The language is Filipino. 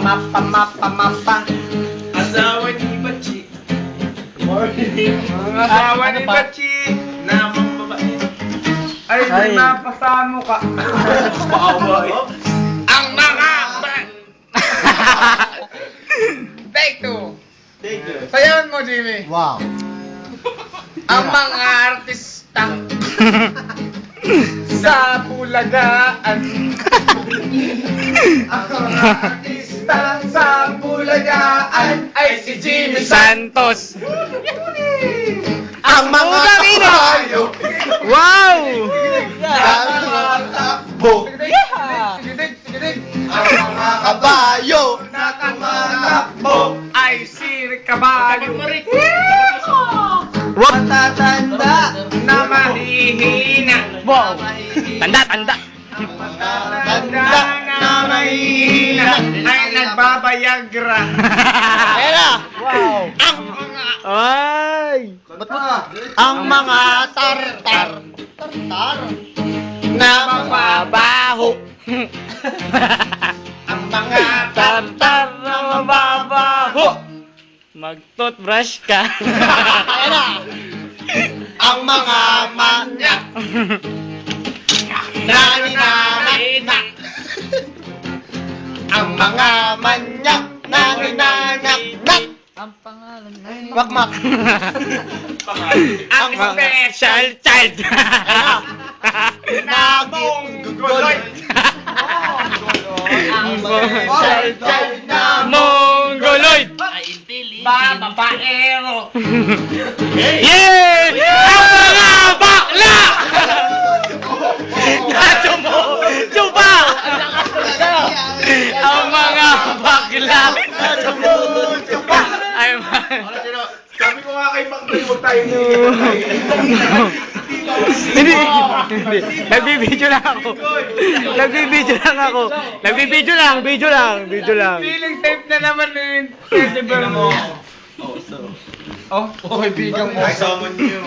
mapa, mapa, mapa. Asawa ni Bachi. Ang Asawa ano ni? Bachi. Na mambabae. Ay, Ay. may mapasamo ka. Bawal. Ang mga Take two. Thank you. Sayawan mo, Jimmy. Wow. Ang mga artista sa Bulagaan. Ang Santos. Ang mga Putang ina! kabayo. Wow! Ang mga takbo. Ang mga kabayo na tumatakbo ay si Kabayo. Wag! Matatanda na mahihina. Wow! Tanda, tanda. Matatanda na mahihina ay nagbabayagra. Na! Wow! Ang mga Ay! ang mga tartar tartar na mababaho. Ang mga tartar na mababaho. Mag-toothbrush ka. Ayan na. Ang mga manyak na ninanaknak. Ang pangalan na Wakmak. Ang special child. na mongoloid. Ang special child na Mongoloid. babaero. Yeah! Ang Ay, Sabi ko nga kay Mang huwag tayo hindi, hindi. Nagbibideo lang ako. Nagbibideo lang ako. Nagbibideo lang, video lang, video lang. Feeling safe na naman yung decibel mo. Oh, so. Oh, okay, bigang mo. Ay, summon niyo.